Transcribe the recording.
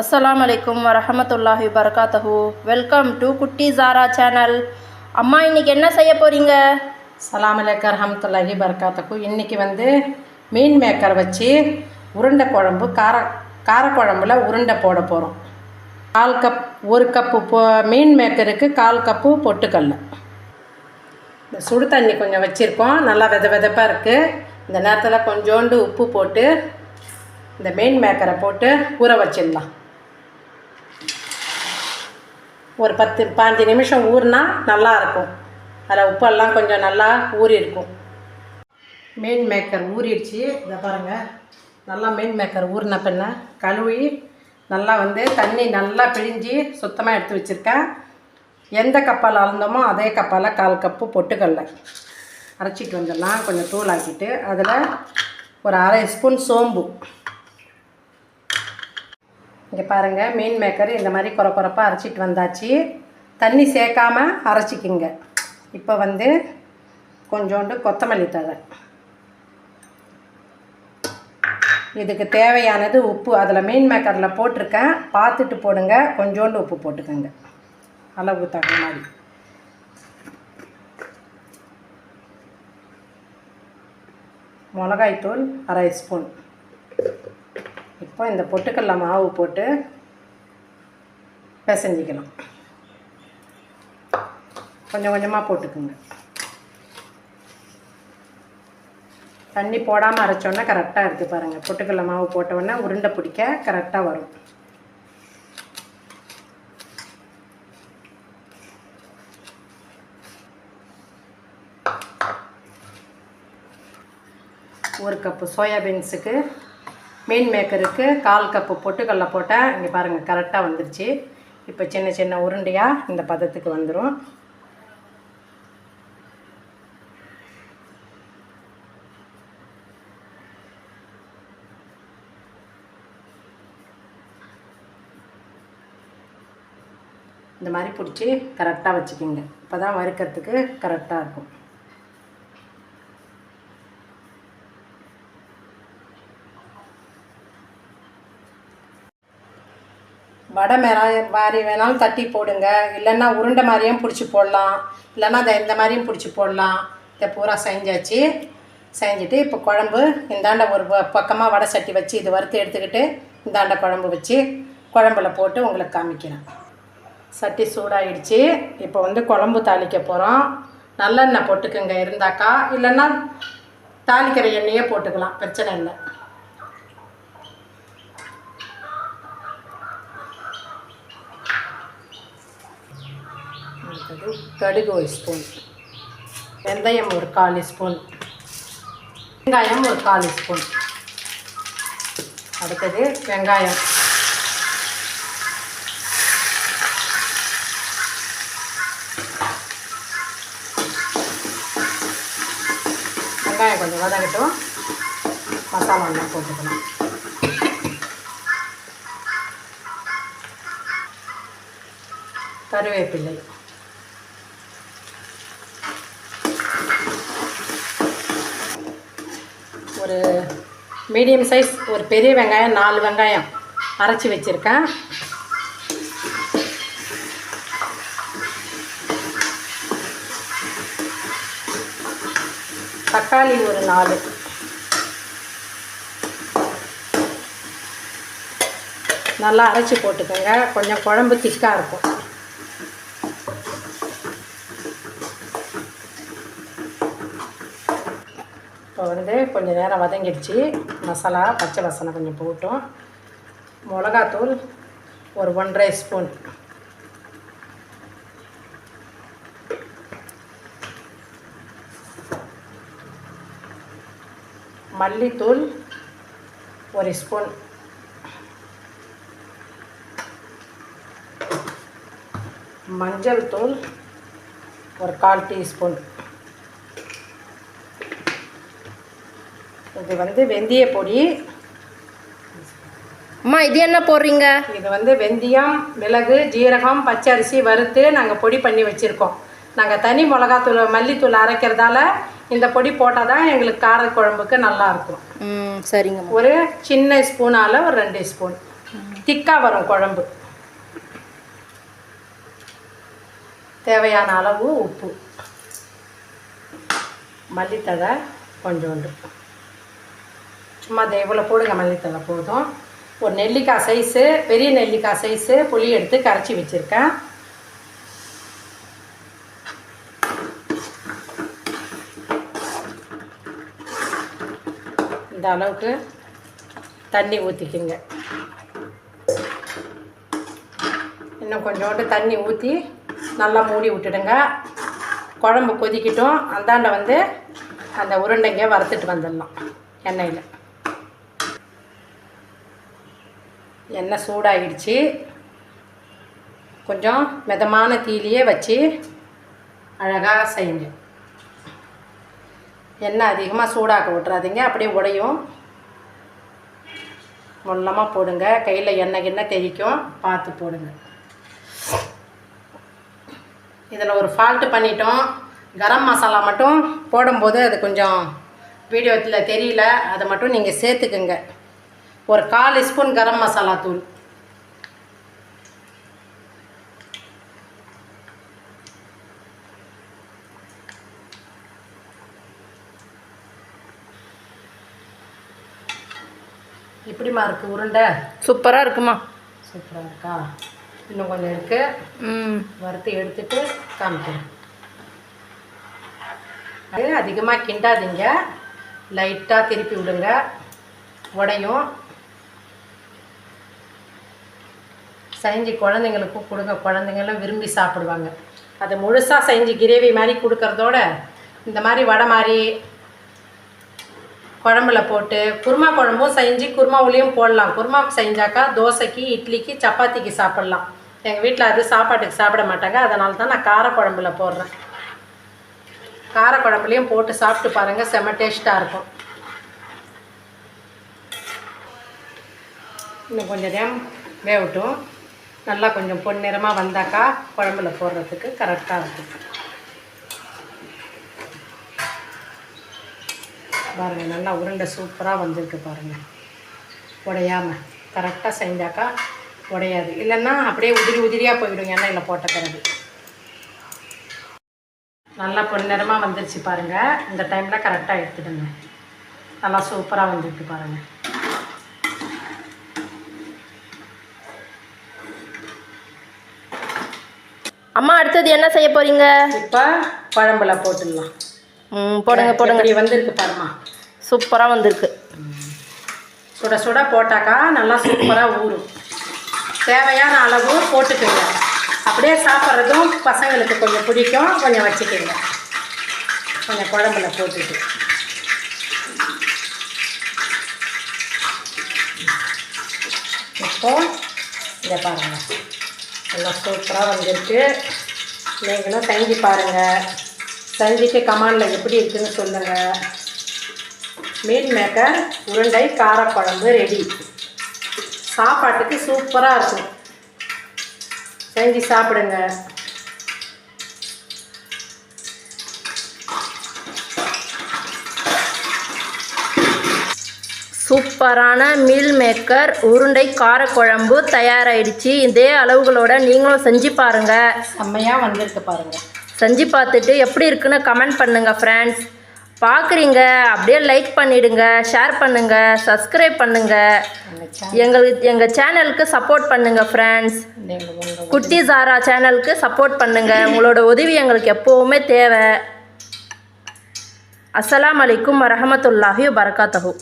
அஸ்லாம் அலைக்கும் வரமத்துல்லாஹி வரகாத்தஹு வெல்கம் டு குட்டி ஜாரா சேனல் அம்மா இன்னைக்கு என்ன செய்ய போறீங்க? சலாம் அலைக்கு வரமத்துல்லாஹி பரக்காத்துக்கும் இன்றைக்கி வந்து மீன் மேக்கர் வச்சு உருண்டை குழம்பு கார காரக்குழம்புல உருண்டை போட போகிறோம் கால் கப் ஒரு கப்பு போ மீன் மேக்கருக்கு கால் கப்பு பொட்டுக்கல்ல. இந்த சுடு தண்ணி கொஞ்சம் வச்சுருக்கோம். நல்லா வெத வெதப்பாக இருக்குது இந்த நேரத்தில் கொஞ்சோண்டு உப்பு போட்டு இந்த மீன் மேக்கரை போட்டு ஊற வச்சிடலாம். ஒரு பத்து பாஞ்சு நிமிஷம் ஊறினா நல்லா இருக்கும் அதில் உப்பெல்லாம் கொஞ்சம் நல்லா ஊறி இருக்கும் மீன் மேக்கர் ஊறிடுச்சு. இதை பாருங்கள் நல்லா மீன் மேக்கர் ஊறின பின்ன கழுவி நல்லா வந்து தண்ணி நல்லா பிழிஞ்சு சுத்தமாக எடுத்து வச்சுருக்கேன். எந்த கப்பால் அளந்தோமோ அதே கப்பால் கால் கப்பு பொட்டுக்கடலை அரைச்சிட்டு வந்துடலாம். கொஞ்சம் தூள் ஆக்கிட்டு அதில் ஒரு அரை ஸ்பூன் சோம்பு. இங்கே பாருங்கள் மீன் மேக்கர் இந்த மாதிரி குறை குறைப்பாக அரைச்சிட்டு வந்தாச்சு. தண்ணி சேர்க்காம அரைச்சிக்கிங்க. இப்போ வந்து கொஞ்சோண்டு கொத்தமல்லி தழை. இதுக்கு தேவையானது உப்பு. அதில் மீன் மேக்கரில் போட்டிருக்கேன். பார்த்துட்டு போடுங்க. கொஞ்சோண்டு உப்பு போட்டுக்கோங்க. அளவு தகுந்த மாதிரி. மிளகாய்த்தூள் அரை ஸ்பூன். இப்போ இந்த பொட்டுக்கடல மாவு போட்டு பிசைஞ்சிக்கலாம். கொஞ்சம் கொஞ்சமாக போட்டுக்குங்க. தண்ணி போடாமல் அரைச்சோன்னா கரெக்டாக இருக்குது பாருங்கள் பொட்டுக்கடல மாவு போட்டோன்னே உருண்டை பிடிக்க கரெக்டாக வரும். ஒரு கப்பு சோயாபீன்ஸுக்கு மீன் மேக்கருக்கு கால் கப்பு பொட்டுக்கடல போட்டேன். இங்கே பாருங்கள் கரெக்டாக வந்துருச்சு. இப்போ சின்ன சின்ன உருண்டையாக இந்த பதத்துக்கு வந்துடும் இந்த மாதிரி பிடிச்சி கரெக்டாக வச்சுக்கிங்க. இப்போ தான் வறுக்கிறதுக்கு கரெக்டாக இருக்கும். வடை மேலே வாரி வேணாலும் தட்டி போடுங்க. இல்லைன்னா உருண்டை மாதிரியும் பிடிச்சி போடலாம். இல்லைன்னா அதை இந்த மாதிரியும் பிடிச்சி போடலாம். இதை பூரா செஞ்சாச்சு. செஞ்சுட்டு இப்போ குழம்பு இந்தாண்ட ஒரு பக்கமாக வடை சட்டி வச்சு இது வறுத்து எடுத்துக்கிட்டு இந்தாண்ட குழம்பு வச்சு குழம்புல போட்டு உங்களுக்கு காமிக்கிறேன். சட்டி சூடாயிடுச்சு. இப்போ வந்து குழம்பு தாளிக்க போகிறோம் நல்லெண்ணெய் போட்டுக்கோங்க இருந்தாக்கா. இல்லைன்னா தாளிக்கிற எண்ணெயே போட்டுக்கலாம். பிரச்சனை இல்லை. அடுத்தது கடுகு ஒரு ஸ்பூன். வெந்தயம் ஒரு கால் ஸ்பூன். வெங்காயம் ஒரு கால் ஸ்பூன். அடுத்தது வெங்காயம். வெங்காயம் கொஞ்சம் வதங்கட்டும். மசாலாலாம் போட்டுக்கணும் கருவேப்பிள்ளை ஒரு மீடியம் சைஸ் ஒரு பெரிய வெங்காயம் நாலு வெங்காயம் அரைச்சி வச்சுருக்கேன். தக்காளி ஒரு நாலு. நல்லா அரைச்சி போட்டுக்கோங்க. கொஞ்சம் குழம்பு திக்காக இருக்கும். இப்போ வந்து கொஞ்சம் நேரம் வதங்கிடுச்சு. மசாலா பச்சை வாசனை கொஞ்சம் போட்டோம் மிளகாத்தூள் ஒரு ஒன்றரை ஸ்பூன். மல்லித்தூள் ஒரு ஸ்பூன். மஞ்சள் தூள் ஒரு கால் டீஸ்பூன். இது வந்து வெந்தய பொடி. அம்மா இது என்ன போடுறீங்க? இது வந்து வெந்தயம் மிளகு ஜீரகம் பச்சரிசி வறுத்து நாங்கள் பொடி பண்ணி வச்சுருக்கோம். நாங்கள் தனி மிளகாத்தூள் மல்லித்தூள் அரைக்கிறதால இந்த பொடி போட்டால் தான் எங்களுக்கு காரக்குழம்புக்கு நல்லா இருக்கும். ம் சரிங்கம்மா ஒரு சின்ன ஸ்பூனால் ஒரு ரெண்டு ஸ்பூன். திக்காக வரும் குழம்பு. தேவையான அளவு உப்பு. மல்லித்தழை கொஞ்சோண்டு. சும்மா அதை இவ்வளோ போடுங்க மல்லித்தலை போதும். ஒரு நெல்லிக்காய் சைஸு பெரிய நெல்லிக்காய் சைஸு புளி எடுத்து கரைச்சி வச்சுருக்கேன். இந்த அளவுக்கு தண்ணி ஊற்றிக்குங்க இன்னும் கொஞ்சோண்டு தண்ணி ஊற்றி நல்லா மூடி விட்டுடுங்க. குழம்பு கொதிக்கட்டும். அந்தாண்ட வந்து அந்த உருண்டைங்க வறுத்துட்டு வந்துடலாம் எண்ணெயில். எண்ணெய் சூடாகிடுச்சு கொஞ்சம் மிதமான தீலியே வச்சு அழகாக செய்யுங்க. எண்ணெய் அதிகமாக சூடாக்க விட்றாதீங்க அப்படியே உடையும். மொல்லமாக போடுங்க. கையில் எண்ணெய் கிண்ணெய் தெறிக்கும் பார்த்து போடுங்க. இதில் ஒரு ஃபால்ட்டு பண்ணிட்டோம். கரம் மசாலா மட்டும் போடும்போது அது கொஞ்சம் வீடியோத்தில் தெரியல. அதை மட்டும் நீங்கள் சேர்த்துக்குங்க. ஒரு கால் ஸ்பூன் கரம் மசாலா தூள். இப்படிமா இருக்குது உருண்டை? சூப்பராக இருக்குமா? சூப்பராக இருக்கா? இன்னும் கொஞ்சம் இருக்குது ம். வறுத்து எடுத்துட்டு காமிக்கிறேன். அது அதிகமாக கிண்டாதீங்க. லைட்டாக திருப்பி விடுங்க. உடையும். செஞ்சு குழந்தைங்களுக்கும் கொடுங்க. குழந்தைங்களும் விரும்பி சாப்பிடுவாங்க. அதை முழுசாக செஞ்சு கிரேவி மாதிரி கொடுக்கறதோட இந்த மாதிரி வடை மாதிரி குழம்புல போட்டு குருமா குழம்பும் செஞ்சு குருமாவுலேயும் போடலாம். குருமா செஞ்சாக்கா தோசைக்கு இட்லிக்கு சப்பாத்திக்கு சாப்பிட்லாம். எங்கள் வீட்டில் அது சாப்பாட்டுக்கு சாப்பிட மாட்டாங்க. அதனால தான் நான் கார குழம்புல போடுறேன். கார குழம்புலையும் போட்டு சாப்பிட்டு பாருங்கள் செம டேஸ்ட்டாக இருக்கும். இன்னும் கொஞ்சம் நேரம் வேகட்டும். நல்லா கொஞ்சம் பொன்னிறமாக வந்தாக்கா குழம்புல போடுறதுக்கு கரெக்டாக இருக்கும். பாருங்கள் நல்லா உருண்டை சூப்பராக வந்திருக்கு பாருங்கள் உடையாம கரெக்டாக செஞ்சாக்கா உடையாது. இல்லைன்னா அப்படியே உதிரி உதிரியாக போயிடும் எண்ணெயில் போட்ட பிறகு. நல்லா பொன்னிறமாக வந்துருச்சு பாருங்கள் இந்த டைமில் கரெக்டாக எடுத்துடுங்க. நல்லா சூப்பராக வந்துருக்கு பாருங்கள் அம்மா அடுத்தது என்ன செய்ய போறீங்க? இப்போ குழம்புல போட்டுடலாம். ம் போடுங்க போடுங்க. இப்படி வந்திருக்கு பாருமா சூப்பராக வந்திருக்கு. சுட சுட போட்டாக்கா நல்லா சூப்பராக ஊறும். தேவையான அளவு போட்டுக்கோங்க. அப்படியே சாப்பிட்றதும் பசங்களுக்கு கொஞ்சம் பிடிக்கும். கொஞ்சம் வச்சுக்கோங்க. கொஞ்சம் குழம்புல போட்டுட்டு. இப்போ இதை பாருங்கள் நல்லா சூப்பராக வந்திருக்கு. நீங்களும் செஞ்சு பாருங்கள் செஞ்சுட்டு கமாண்டில் எப்படி இருக்குதுன்னு சொல்லுங்கள் மீன் மேக்கர் உருண்டை காரக்குழம்பு ரெடி சாப்பாட்டுக்கு சூப்பராக இருக்கும். செஞ்சு சாப்பிடுங்க. சூப்பரான மீல் மேக்கர் உருண்டை காரக்குழம்பு தயாராகிடுச்சு இதே அளவுகளோட நீங்களும் செஞ்சு பாருங்கள் செம்மையாக வந்திருக்கு பாருங்கள் செஞ்சு பார்த்துட்டு எப்படி இருக்குன்னு கமெண்ட் பண்ணுங்கள் ஃப்ரெண்ட்ஸ் பார்க்குறீங்க அப்படியே லைக் பண்ணிடுங்க ஷேர் பண்ணுங்கள் சப்ஸ்கிரைப் பண்ணுங்கள் எங்களுக்கு எங்கள் சேனலுக்கு சப்போர்ட் பண்ணுங்கள் ஃப்ரெண்ட்ஸ் குட்டி சாரா சேனலுக்கு சப்போர்ட் பண்ணுங்கள் உங்களோட உதவி எங்களுக்கு எப்போவுமே தேவை. அஸ்ஸலாமு அலைக்கும் வரஹமத்துல்லாஹி வரகாத்தஹு